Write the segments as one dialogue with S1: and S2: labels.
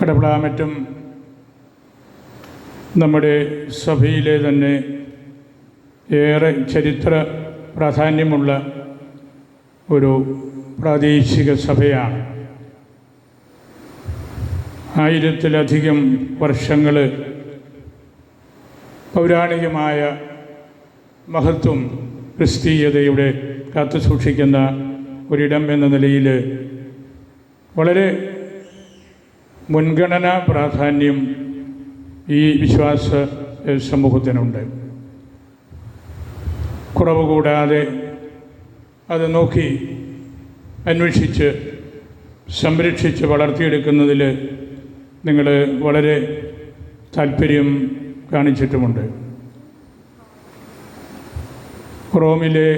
S1: കടപ്പിളാമറ്റും നമ്മുടെ സഭയിലെ തന്നെ ഏറെ ചരിത്ര പ്രാധാന്യമുള്ള ഒരു പ്രാദേശിക സഭയാണ്. ആയിരത്തിലധികം വർഷങ്ങൾ പൗരാണികമായ മഹത്വം ക്രിസ്തീയതയുടെ കാത്തു സൂക്ഷിക്കുന്ന ഒരിടം എന്ന നിലയിൽ വളരെ മുൻഗണനാ പ്രാധാന്യം ഈ വിശ്വാസ സമൂഹത്തിനുണ്ട്. കുറവ് കൂടാതെ അത് നോക്കി അന്വേഷിച്ച് സംരക്ഷിച്ച് വളർത്തിയെടുക്കുന്നതിൽ നിങ്ങൾ വളരെ താല്പര്യം കാണിച്ചിട്ടുമുണ്ട്. റോമിലെ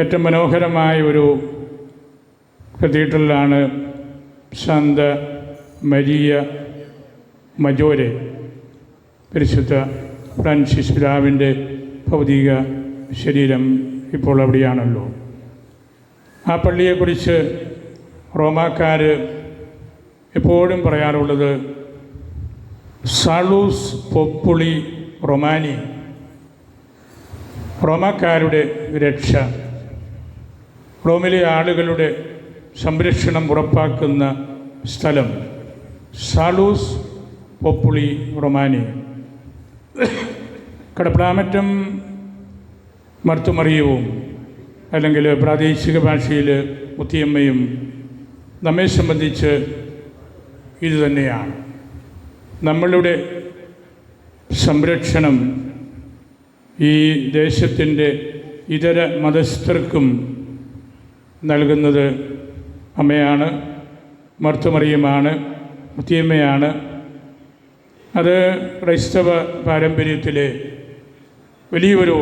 S1: ഏറ്റവും മനോഹരമായ ഒരു കത്തീഡ്രലാണ് ശാന്ത മരിയ മജോരെ പരിശുദ്ധ ഫ്രാൻസിസ് പിതാവിന്റെ ഭൗതിക ശരീരം ഇപ്പോൾ അവിടെയാണല്ലോ. ആ പള്ളിയെക്കുറിച്ച് റോമാക്കാർ എപ്പോഴും പറയാറുള്ളത് സാളൂസ് പൊപ്പുളി റൊമാനി റോമാക്കാരുടെ രക്ഷ റോമിലെ ആളുകളുടെ സംരക്ഷണം ഉറപ്പാക്കുന്ന സ്ഥലം. സാളൂസ് പൊപ്പുളി റൊമാനി. കടപ്രാമറ്റം മർത്തുമറിയവും അല്ലെങ്കിൽ പ്രാദേശിക ഭാഷയിൽ മുത്തിയമ്മയും നമ്മെ സംബന്ധിച്ച് ഇത് നമ്മളുടെ സംരക്ഷണം ഈ ദേശത്തിന്റെ ഇതര മതസ്ഥർക്കും നൽകുന്നത് അമ്മയാണ് മർത്തുമറിയമാണ്. മുത്തിയമ്മയാണ് അത് ക്രൈസ്തവ പാരമ്പര്യത്തിലെ വലിയൊരു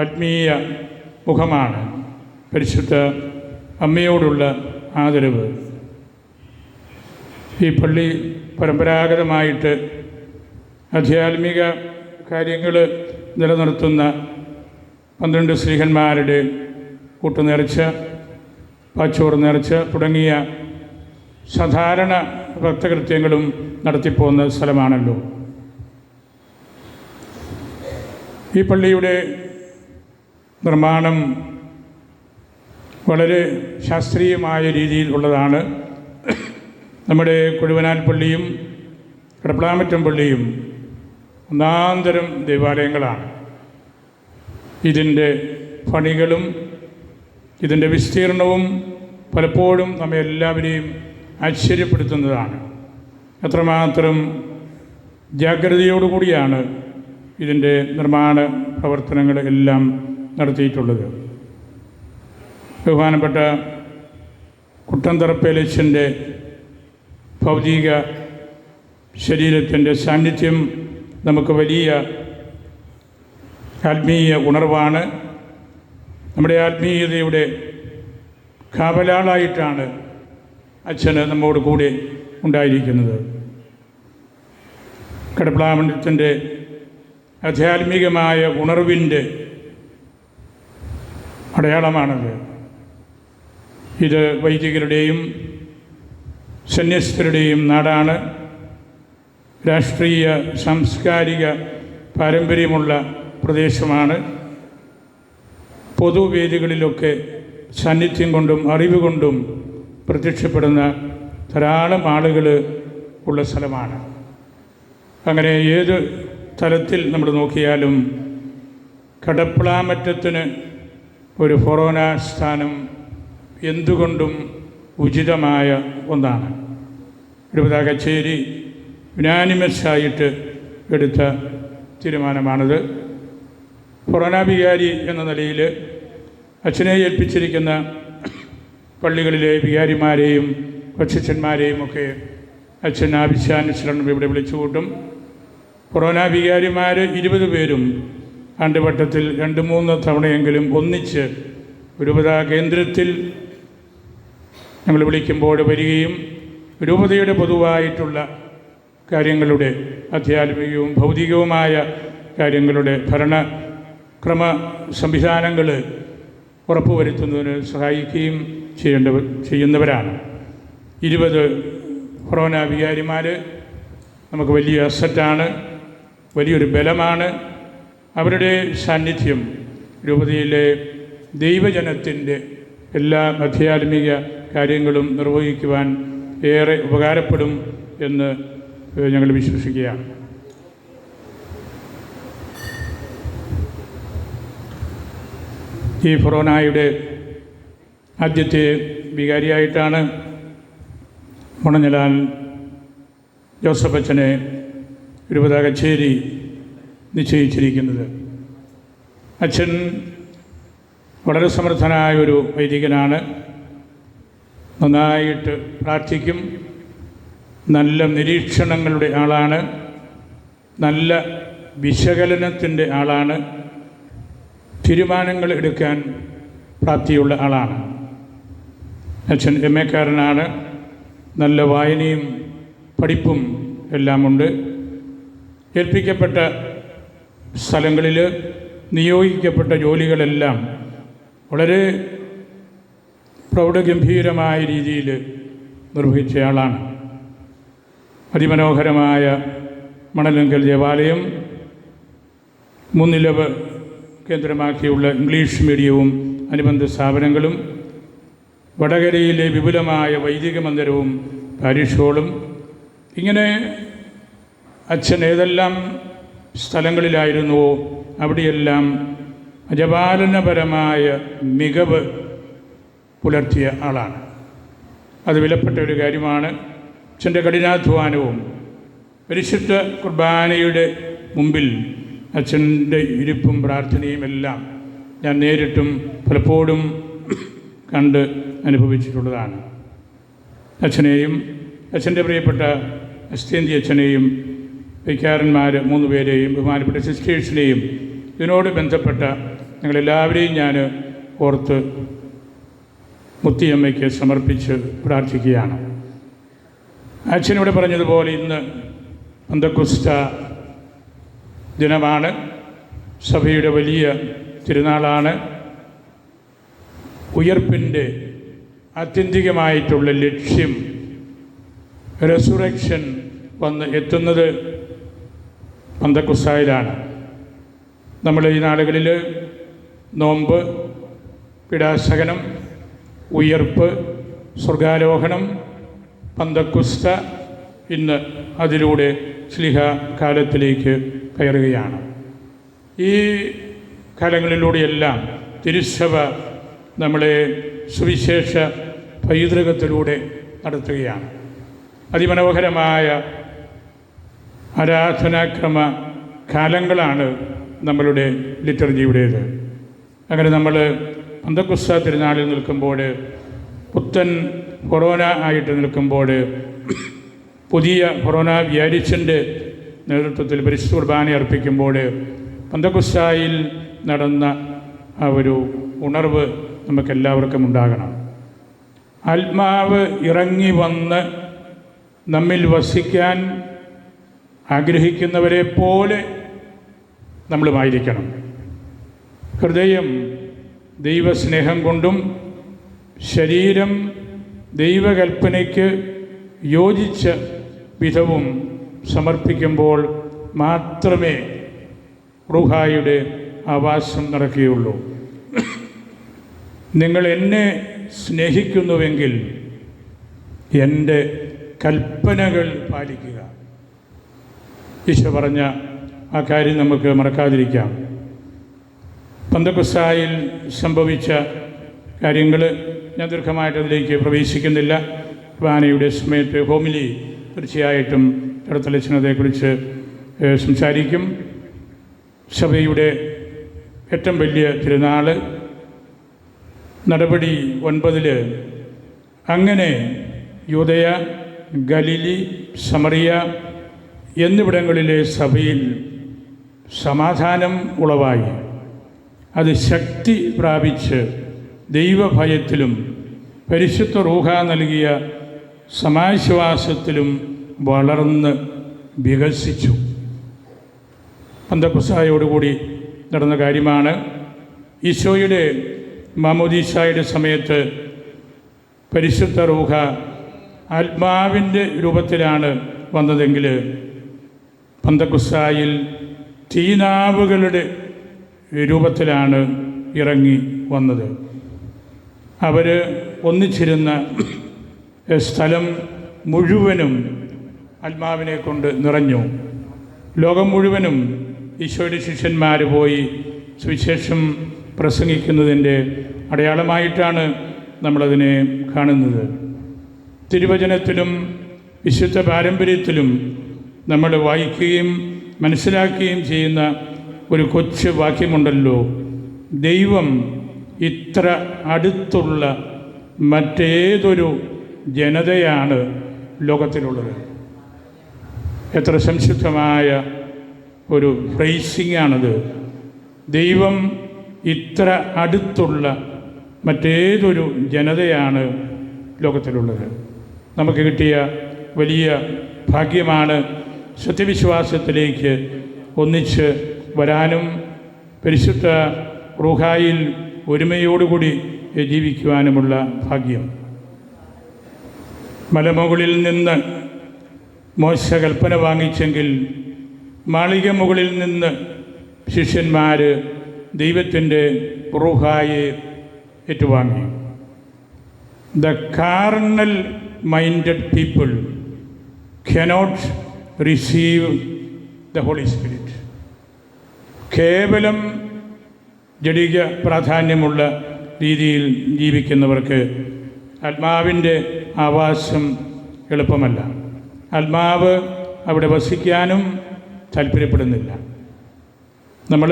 S1: ആത്മീയ മുഖമാണ്. പരിശുദ്ധ അമ്മയോടുള്ള ആദരവ്. ഈ പള്ളി പരമ്പരാഗതമായിട്ട് ആധ്യാത്മിക കാര്യങ്ങൾ നിലനിർത്തുന്ന പന്ത്രണ്ട് ശ്രീഹന്മാരുടെ കൂട്ടുനേർച്ച പാച്ചോറ് നേർച്ച തുടങ്ങിയ സാധാരണ ഭക്തകൃത്യങ്ങളും നടത്തിപ്പോകുന്ന സ്ഥലമാണല്ലോ. ഈ പള്ളിയുടെ നിർമ്മാണം വളരെ ശാസ്ത്രീയമായ രീതിയിൽ ഉള്ളതാണ്. നമ്മുടെ കൊഴുവനാൽ പള്ളിയും കടപ്പളാമറ്റം പള്ളിയും ഒന്നാന്തരം ദേവാലയങ്ങളാണ്. ഇതിന്റെ പണികളും ഇതിന്റെ വിസ്തീർണവും പലപ്പോഴും നമ്മെ എല്ലാവരെയും ആശ്ചര്യപ്പെടുത്തുന്നതാണ് എത്രമാത്രം ജാഗ്രതയോടുകൂടിയാണ് ഇതിന്റെ നിർമ്മാണ പ്രവർത്തനങ്ങൾ എല്ലാം നടത്തിയിട്ടുള്ളത്. ബഹുമാനപ്പെട്ട കുട്ടന്തറപ്പേലച്ചന്റെ ഭൗതിക ശരീരത്തിന്റെ സാന്നിധ്യം നമുക്ക് വലിയ ആത്മീയ ഉണർവാണ്. നമ്മുടെ ആത്മീയതയുടെ കാവലാളായിട്ടാണ് അച്ഛന് നമ്മോട് കൂടെ ഉണ്ടായിരിക്കുന്നത്. കടപ്ലാമണ്ഡത്തിന്റെ ആധ്യാത്മികമായ ഉണർവിന്റെ അടയാളമാണത്. ഇത് വൈദികരുടെയും സന്യസ്തരുടെയും നാടാണ്. രാഷ്ട്രീയ സാംസ്കാരിക പാരമ്പര്യമുള്ള പ്രദേശമാണ്. പൊതുവേദികളിലൊക്കെ സാന്നിധ്യം കൊണ്ടും അറിവ് കൊണ്ടും പ്രത്യക്ഷപ്പെടുന്ന ധാരാളം ആളുകൾ ഉള്ള സ്ഥലമാണ്. അങ്ങനെ ഏത് തലത്തിൽ നമ്മൾ നോക്കിയാലും കടപ്പിളാമറ്റത്തിന് ഒരു ഫൊറോന സ്ഥാനം എന്തുകൊണ്ടും ഉചിതമായ ഒന്നാണ്. ഇരുപതാ കച്ചേരി യുനാനിമസായിട്ട് എടുത്ത തീരുമാനമാണിത്. ഫൊറോന വികാരി എന്ന നിലയിൽ അച്ഛനെ ഏൽപ്പിച്ചിരിക്കുന്ന പള്ളികളിലെ വികാരിമാരെയും കൊച്ചച്ഛന്മാരെയും ഒക്കെ അച്ഛൻ ആവശ്യാനുസരണം ഇവിടെ വിളിച്ചു കൂട്ടും കൊറോണ വികാരിമാർ ഇരുപത് പേരും ആണ്ടുവട്ടത്തിൽ രണ്ട് മൂന്ന് തവണയെങ്കിലും ഒന്നിച്ച് രൂപതാ കേന്ദ്രത്തിൽ ഞങ്ങൾ വിളിക്കുമ്പോൾ വരികയും രൂപതയുടെ പൊതുവായിട്ടുള്ള കാര്യങ്ങളുടെ ആധ്യാത്മികവും ഭൗതികവുമായ കാര്യങ്ങളുടെ ഭരണക്രമ സംവിധാനങ്ങൾ ഉറപ്പുവരുത്തുന്നതിന് സഹായിക്കുകയും ചെയ്യേണ്ടവ ചെയ്യുന്നവരാണ്. ഇരുപത് ഫൊറോന വികാരിമാർ നമുക്ക് വലിയ അസറ്റാണ് വലിയൊരു ബലമാണ്. അവരുടെ സാന്നിധ്യം രൂപതയിലെ ദൈവജനത്തിന്റെ എല്ലാ മധ്യാത്മിക കാര്യങ്ങളും നിർവഹിക്കുവാൻ ഏറെ ഉപകാരപ്പെടും എന്ന് ഞങ്ങൾ വിശ്വസിക്കുകയാണ്. ഈ ഫൊറോനായുടെ ആദ്യത്തെ വികാരിയായിട്ടാണ് മുണഞ്ഞലാൽ ജോസഫ് അച്ഛനെ ഇരുപതാ കച്ചേരി നിശ്ചയിച്ചിരിക്കുന്നത്. അച്ഛൻ വളരെ സമർത്ഥനായ ഒരു വൈദികനാണ്. നന്നായിട്ട് പ്രാർത്ഥിക്കും. നല്ല നിരീക്ഷണങ്ങളുടെ ആളാണ്. നല്ല വിശകലനത്തിന്റെ ആളാണ്. തീരുമാനങ്ങൾ എടുക്കാൻ പ്രാപ്തിയുള്ള ആളാണ്. അച്ഛൻ എം എക്കാരനാണ് നല്ല വായനയും പഠിപ്പും എല്ലാമുണ്ട്. ഏൽപ്പിക്കപ്പെട്ട സ്ഥലങ്ങളിൽ നിയോഗിക്കപ്പെട്ട ജോലികളെല്ലാം വളരെ പ്രൗഢഗംഭീരമായ രീതിയിൽ നിർവഹിച്ചയാളാണ്. അതിമനോഹരമായ മണലങ്കൽ ദേവാലയം മുൻനിലവ് കേന്ദ്രമാക്കിയുള്ള ഇംഗ്ലീഷ് മീഡിയവും അനുബന്ധ സ്ഥാപനങ്ങളും വടകരയിലെ വിപുലമായ വൈദിക മന്ദിരവും പാരിഷ് ഹോളും ഇങ്ങനെ അച്ഛൻ ഏതെല്ലാം സ്ഥലങ്ങളിലായിരുന്നുവോ അവിടെയെല്ലാം അജപാലനപരമായ മികവ് പുലർത്തിയ ആളാണ്. അത് വിലപ്പെട്ട ഒരു കാര്യമാണ്. അച്ഛന്റെ കഠിനാധ്വാനവും പരിശുദ്ധ കുർബാനയുടെ മുമ്പിൽ അച്ഛന്റെ ഇരിപ്പും പ്രാർത്ഥനയും എല്ലാം ഞാൻ നേരിട്ടും പലപ്പോഴും കണ്ട് അനുഭവിച്ചിട്ടുള്ളതാണ്. അച്ഛനെയും അച്ഛന്റെ പ്രിയപ്പെട്ട അസ്തേന്തി അച്ഛനെയും വൈക്കാരന്മാർ മൂന്ന് പേരെയും ബഹുമാനപ്പെട്ട സിസ്റ്റേഴ്സിനെയും ഇതിനോട് ബന്ധപ്പെട്ട ഞങ്ങളെല്ലാവരെയും ഞാൻ ഓർത്ത് മുത്തിയമ്മയ്ക്ക് സമർപ്പിച്ച് പ്രാർത്ഥിക്കുകയാണ്. അച്ഛനിവിടെ പറഞ്ഞതുപോലെ ഇന്ന് പന്തക്കുസ്ത ദിനമാണ്. സഭയുടെ വലിയ തിരുനാളാണ്. ഉയർപ്പിന്റെ ആത്യന്തികമായിട്ടുള്ള ലക്ഷ്യം റെസുറക്ഷൻ വന്ന് എത്തുന്നത് പന്തക്കുസ്തായിലാണ് നമ്മൾ ഈ നാളുകളിൽ നോമ്പ് പിടാസകനം ഉയർപ്പ് സ്വർഗാരോഹണം പന്തക്കുസ്ത ഇന്ന് അതിലൂടെ ശ്ലിഹ കാലത്തിലേക്ക് കയറുകയാണ്. ഈ കാലങ്ങളിലൂടെയെല്ലാം തിരുസഭ നമ്മളെ സുവിശേഷ പൈതൃകത്തിലൂടെ നടത്തുകയാണ്. അതിമനോഹരമായ ആരാധനാക്രമ കാലങ്ങളാണ് നമ്മളുടെ ലിറ്റർജിയുടേത്. അങ്ങനെ നമ്മൾ പന്തക്കുസ്ത തിരുനാളിൽ നിൽക്കുമ്പോൾ പുത്തൻ കൊറോന ആയിട്ട് നിൽക്കുമ്പോൾ പുതിയ കൊറോണ വ്യാരിച്ചന്റെ നേതൃത്വത്തിൽ പരിശുദ്ധ കുർബാന അർപ്പിക്കുമ്പോൾ പന്തക്കുസ്തായിൽ നടന്ന ആ ഒരു ഉണർവ് നമുക്കെല്ലാവർക്കും ഉണ്ടാകണം. ആത്മാവ് ഇറങ്ങി വന്ന് നമ്മിൽ വസിക്കാൻ ആഗ്രഹിക്കുന്നവരെ പോലെ നമ്മളുമായിരിക്കണം. ഹൃദയം ദൈവസ്നേഹം കൊണ്ടും ശരീരം ദൈവകൽപ്പനയ്ക്ക് യോജിച്ച വിധവും സമർപ്പിക്കുമ്പോൾ മാത്രമേ റുഹായുടെ ആവാസം നടക്കുകയുള്ളൂ. നിങ്ങൾ എന്നെ സ്നേഹിക്കുന്നുവെങ്കിൽ എന്റെ കൽപ്പനകൾ പാലിക്കുക. ഈശോ പറഞ്ഞ ആ കാര്യം നമുക്ക് മറക്കാതിരിക്കാം. പന്തക്കുസായിൽ സംഭവിച്ച കാര്യങ്ങൾ ഞാൻ ദീർഘമായിട്ട് അതിലേക്ക് പ്രവേശിക്കുന്നില്ല. കുർബാനയുടെ സമയത്ത് ഹോമിലി തീർച്ചയായിട്ടും ഇടത്തലച്ചനതയെക്കുറിച്ച് ഏഹ്, സംസാരിക്കും. സഭയുടെ ഏറ്റവും വലിയ തിരുനാൾ നടപടി ഒൻപതിൽ അങ്ങനെ യൂതയ ഗലിലി സമറിയ എന്നിവിടങ്ങളിലെ സഭയിൽ സമാധാനം ഉളവായി. അത് ശക്തി പ്രാപിച്ച് ദൈവഭയത്തിലും പരിശുദ്ധ റൂഹ നൽകിയ സമാശ്വാസത്തിലും വളർന്ന് വികസിച്ചു. പന്തക്കുസായോടുകൂടി നടന്ന കാര്യമാണ് ഈശോയുടെ മാമോദീസായുടെ സമയത്ത് പരിശുദ്ധ റൂഹ ആത്മാവിന്റെ രൂപത്തിലാണ് വന്നതെങ്കിൽ പന്തക്കുസായിൽ തീനാവുകളുടെ രൂപത്തിലാണ് ഇറങ്ങി വന്നത്. അവർ ഒന്നിച്ചിരുന്ന സ്ഥലം മുഴുവനും ആത്മാവിനെ കൊണ്ട് നിറഞ്ഞു. ലോകം മുഴുവനും ഈശോയുടെ ശിഷ്യന്മാർ പോയി. സുവിശേഷം പ്രസംഗിക്കുന്നതിന്റെ അടയാളമായിട്ടാണ് നമ്മളതിനെ കാണുന്നത്. തിരുവചനത്തിലും വിശുദ്ധ പാരമ്പര്യത്തിലും നമ്മൾ വായിക്കുകയും മനസ്സിലാക്കുകയും ചെയ്യുന്ന ഒരു കൊച്ചു വാക്യമുണ്ടല്ലോ. ദൈവം ഇത്ര അടുത്തുള്ള മറ്റേതൊരു ജനതയാണ് ലോകത്തിലുള്ളത്. എത്ര സംശുദ്ധമായ ഒരു ഫ്രൈസിംഗ് ആണത് ദൈവം ഇത്ര അടുത്തുള്ള മറ്റേതൊരു ജനതയാണ് ലോകത്തിലുള്ളത്. നമുക്ക് കിട്ടിയ വലിയ ഭാഗ്യമാണ് സത്യവിശ്വാസത്തിലേക്ക് ഒന്നിച്ച് വരാനും പരിശുദ്ധ റുഹായിൽ ഒരുമയോടുകൂടി ജീവിക്കുവാനുമുള്ള ഭാഗ്യം. മലമുകളിൽ നിന്ന് മോശ കൽപ്പന വാങ്ങിച്ചെങ്കിൽ മാളിക മുകളിൽ നിന്ന് ശിഷ്യന്മാർ ദൈവത്തിന്റെ റുഹായെ ഏറ്റുവാങ്ങി. The carnal minded people cannot receive the Holy Spirit കേവലം ജഡിക പ്രാധാന്യമുള്ള രീതിയിൽ ജീവിക്കുന്നവർക്ക് ആത്മാവിന്റെ ആവാസം എളുപ്പമല്ല. ആത്മാവ് അവിടെ വസിക്കാനും താല്പര്യപ്പെടുന്നില്ല നമ്മൾ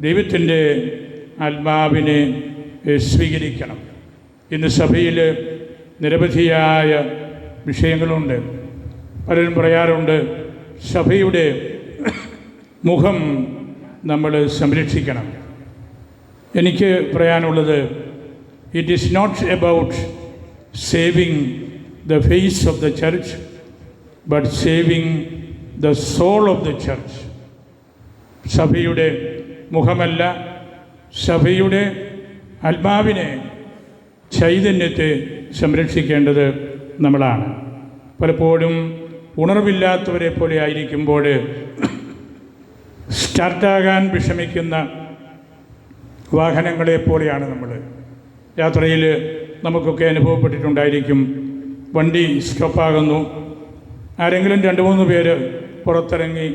S1: ദൈവത്തിന്റെ ആത്മാവിനെ സ്വീകരിക്കണം. ഇന്ന് സഭയിൽ നിരവധിയായ വിഷയങ്ങളുണ്ട്. പലരും പറയാറുണ്ട് സഭയുടെ മുഖം നമ്മൾ സംരക്ഷിക്കണം. എനിക്ക് പറയാനുള്ളത് it is not about saving the face of the church but saving the soul of the church സഭയുടെ മുഖമല്ല സഭയുടെ ആത്മാവിനെ ചൈതന്യത്തെ സംരക്ഷിക്കേണ്ടത് നമ്മളാണ്. പലപ്പോഴും ഉണർവില്ലാത്തവരെ പോലെ ആയിരിക്കുമ്പോൾ സ്റ്റാർട്ടാകാൻ വിഷമിക്കുന്ന വാഹനങ്ങളെ പോലെയാണ് നമ്മൾ. യാത്രയിൽ നമുക്കൊക്കെ അനുഭവപ്പെട്ടിട്ടുണ്ടായിരിക്കും വണ്ടി സ്റ്റോപ്പാകുന്നു ആരെങ്കിലും രണ്ട് മൂന്ന് പേര് പുറത്തിറങ്ങി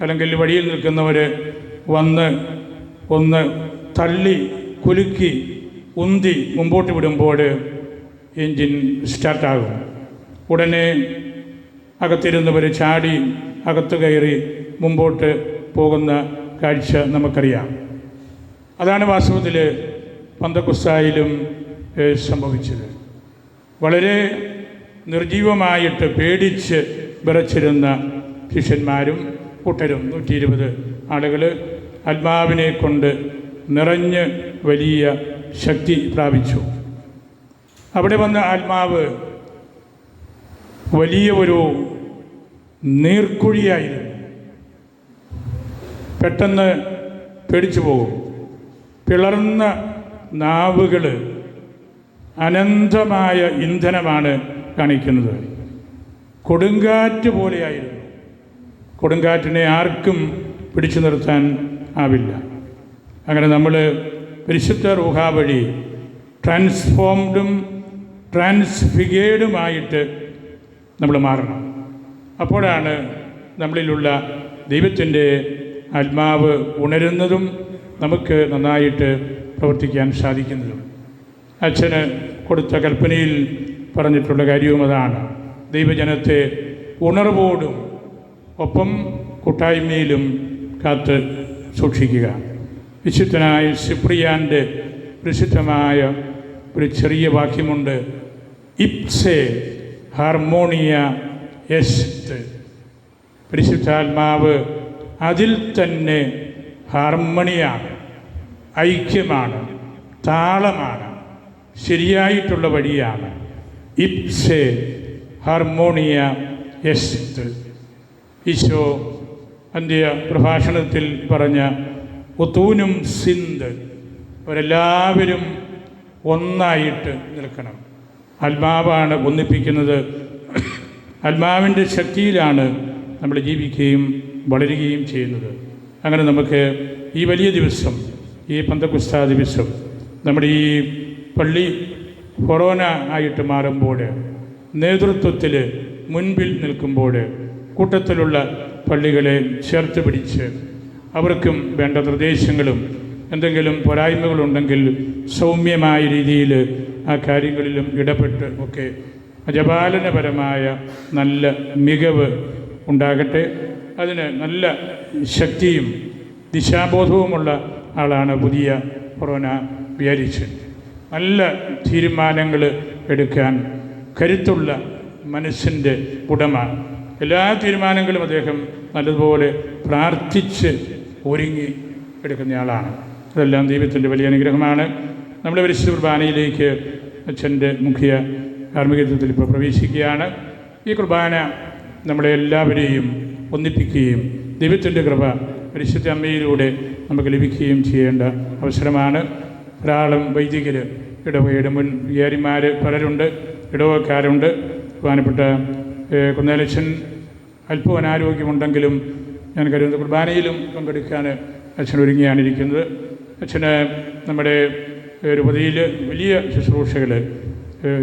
S1: അല്ലെങ്കിൽ വഴിയിൽ നിൽക്കുന്നവർ വന്ന് ഒന്ന് തള്ളി കുലുക്കി ഉന്തി മുമ്പോട്ട് വിടുമ്പോൾ എൻജിൻ സ്റ്റാർട്ടാകും. ഉടനെ അകത്തിരുന്നവർ ചാടി അകത്ത് കയറി മുമ്പോട്ട് പോകുന്ന കാഴ്ച നമുക്കറിയാം. അതാണ് വാസ്തവത്തിൽ പന്തക്കുസ്തായിലും സംഭവിച്ചത്. വളരെ നിർജീവമായിട്ട് പേടിച്ച് വിറച്ചിരുന്ന ശിഷ്യന്മാരും കൂട്ടരും നൂറ്റി ഇരുപത് ആളുകൾ ആത്മാവിനെ കൊണ്ട് നിറഞ്ഞ് വലിയ ശക്തി പ്രാപിച്ചു. അവിടെ വന്ന ആത്മാവ് വലിയ ഒരു നീർക്കുഴിയായിരുന്നു. പെട്ടെന്ന് പേടിച്ചു പോകും. പിളർന്ന നാവുകൾ അനന്തമായ ഇന്ധനമാണ് കാണിക്കുന്നത്. കൊടുങ്കാറ്റ് പോലെയായിരുന്നു. കൊടുങ്കാറ്റിനെ ആർക്കും പിടിച്ചു നിർത്താൻ ആവില്ല. അങ്ങനെ നമ്മൾ പരിശുദ്ധ റൂഹ വഴി ട്രാൻസ്ഫോംഡും ട്രാൻസ്ഫിഗേഡുമായിട്ട് നമ്മൾ മാറണം. അപ്പോഴാണ് നമ്മളിലുള്ള ദൈവത്തിന്റെ ആത്മാവ് ഉണരുന്നതും നമുക്ക് നന്നായിട്ട് പ്രവർത്തിക്കാൻ സാധിക്കുന്നതും. അച്ഛന് കൊടുത്ത കൽപ്പനയിൽ പറഞ്ഞിട്ടുള്ള കാര്യവും അതാണ്. ദൈവജനത്തെ ഉണർവോടും ഒപ്പം കൂട്ടായ്മയിലും കാത്ത് സൂക്ഷിക്കുക. വിശുദ്ധനായ സിപ്രിയാന്റെ പ്രസിദ്ധമായ ഒരു ചെറിയ വാക്യമുണ്ട്. ഇപ്സെ ഹാർമോണിയ എസ്റ്റ് പരിശുദ്ധാത്മാവ് അതിൽ തന്നെ ഹാർമണിയാണ് ഐക്യമാണ് താളമാണ് ശരിയായിട്ടുള്ള വഴിയാണ്. ഇപ്സെ ഹാർമോണിയ എസ്റ്റ് ഈശോ അന്ത്യ പ്രഭാഷണത്തിൽ പറഞ്ഞ ഒത്തൂനും സിന്ത് അവരെല്ലാവരും ഒന്നായിട്ട് നിൽക്കണം. ആത്മാവാണ് ഒന്നിപ്പിക്കുന്നത്. ആത്മാവിന്റെ ശക്തിയിലാണ് നമ്മൾ ജീവിക്കുകയും വളരുകയും ചെയ്യുന്നത്. അങ്ങനെ നമുക്ക് ഈ വലിയ ദിവസം ഈ പന്തകുസ്ത ദിവസം നമ്മുടെ ഈ പള്ളി കൊറോണ ആയിട്ട് മാറുമ്പോൾ നേതൃത്വത്തിൽ മുൻപിൽ നിൽക്കുമ്പോൾ കൂട്ടത്തിലുള്ള പള്ളികളെ ചേർത്ത് പിടിച്ച് അവർക്കും വേണ്ട നിർദ്ദേശങ്ങളും എന്തെങ്കിലും പോരായ്മകളുണ്ടെങ്കിൽ സൗമ്യമായ രീതിയിൽ ആ കാര്യങ്ങളിലും ഇടപെട്ട് ഒക്കെ ജപാലനപരമായ നല്ല മികവ് ഉണ്ടാകട്ടെ. അതിന് നല്ല ശക്തിയും ദിശാബോധവുമുള്ള ആളാണ് പുതിയ കൊറോന വിചാരിച്ച്. നല്ല തീരുമാനങ്ങൾ എടുക്കാൻ കരുത്തുള്ള മനസ്സിന്റെ ഉടമ എല്ലാ തീരുമാനങ്ങളും അദ്ദേഹം നല്ലതുപോലെ പ്രാർത്ഥിച്ച് ഒരുങ്ങി എടുക്കുന്നയാളാണ് അതെല്ലാം ദൈവത്തിന്റെ വലിയ അനുഗ്രഹമാണ്. നമ്മുടെ വിശുദ്ധ കുർബാനയിലേക്ക് അച്ഛന്റെ മുഖ്യ കാർമ്മികത്വത്തിൽ ഇപ്പോൾ പ്രവേശിക്കുകയാണ്. ഈ കുർബാന നമ്മളെ എല്ലാവരെയും ഒന്നിപ്പിക്കുകയും ദൈവത്തിന്റെ കൃപ പരിശുദ്ധ അമ്മയിലൂടെ നമുക്ക് ലഭിക്കുകയും ചെയ്യേണ്ട അവസരമാണ്. ധാരാളം വൈദികർ ഇടവയുടെ മുൻ വികാരിമാർ പലരുണ്ട് ഇടവക്കാരുണ്ട് പ്രധാനപ്പെട്ട ഏഹ്, കുന്നേലച്ചൻ അല്പം അനാരോഗ്യമുണ്ടെങ്കിലും ഞാൻ കരുതുന്ന കുർബാനയിലും പങ്കെടുക്കാൻ അച്ഛൻ ഒരുങ്ങിയാണ് ഇരിക്കുന്നത് അച്ഛന് നമ്മുടെ രൂപതയിൽ വലിയ ശുശ്രൂഷകൾ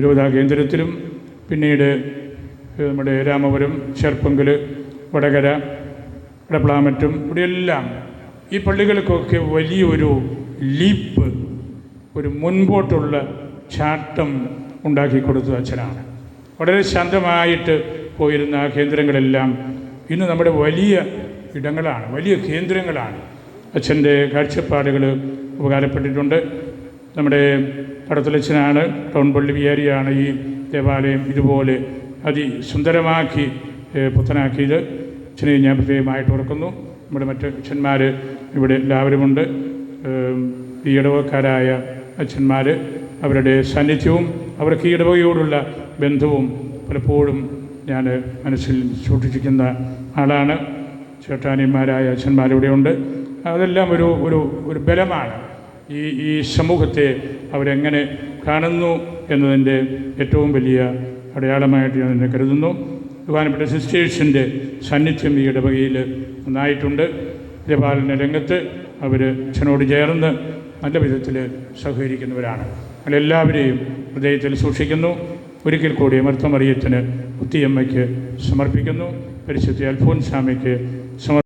S1: രൂപതാ കേന്ദ്രത്തിലും പിന്നീട് നമ്മുടെ രാമപുരം ചെർപ്പങ്കൽ വടകര ഇടപ്ലാമറ്റും ഇവിടെയെല്ലാം ഈ പള്ളികൾക്കൊക്കെ വലിയൊരു ലീപ്പ് ഒരു മുൻപോട്ടുള്ള ചാട്ടം ഉണ്ടാക്കി കൊടുത്തത് അച്ഛനാണ്. വളരെ ശാന്തമായിട്ട് പോയിരുന്ന ആ കേന്ദ്രങ്ങളെല്ലാം ഇന്ന് നമ്മുടെ വലിയ ഇടങ്ങളാണ് വലിയ കേന്ദ്രങ്ങളാണ്. അച്ഛന്റെ കാഴ്ചപ്പാടുകൾ ഉപകാരപ്പെട്ടിട്ടുണ്ട്. നമ്മുടെ പടത്തലച്ഛനാണ് ടൗൺ പള്ളി വികാരിയാണ് ഈ ദേവാലയം ഇതുപോലെ അതിസുന്ദരമാക്കി പുത്തനാക്കിയത്. അച്ഛനെ ഞാൻ പ്രത്യേകമായിട്ട് ഓർക്കുന്നു. നമ്മുടെ മറ്റ് അച്ഛന്മാർ ഇവിടെ എല്ലാവരുമുണ്ട്. ഈ ഇടവക്കാരായ അച്ഛന്മാർ അവരുടെ സാന്നിധ്യവും അവർക്ക് ഈ ഇടവകയോടുള്ള ബന്ധവും പലപ്പോഴും ഞാൻ മനസ്സിൽ സൂക്ഷിച്ചിരിക്കുന്ന ആളാണ്. ചേട്ടാനിമാരായ അച്ഛന്മാരിവിടെ ഉണ്ട് അതെല്ലാം ഒരു ഒരു ഒരു ബലമാണ്. ഈ ഈ സമൂഹത്തെ അവരെങ്ങനെ കാണുന്നു എന്നതിന്റെ ഏറ്റവും വലിയ അടയാളമായിട്ട് ഞാൻ എന്നെ കരുതുന്നു. ബഹുമാനപ്പെട്ട സിസ്റ്റേഴ്സിന്റെ സാന്നിധ്യം ഈ ഇടവകയിൽ നന്നായിട്ടുണ്ട് ജപാലന രംഗത്ത് അവർ അച്ഛനോട് ചേർന്ന് നല്ല വിധത്തിൽ സഹകരിക്കുന്നവരാണ്. നമ്മളെല്ലാവരെയും ഹൃദയത്തിൽ സൂക്ഷിക്കുന്നു. ഒരിക്കൽ കൂടി അമൃത്തമറിയത്തിന് കുത്തിയമ്മയ്ക്ക് സമർപ്പിക്കുന്നു. പരിശുദ്ധ അൽഫോൻസാമയ്ക്ക് സമർ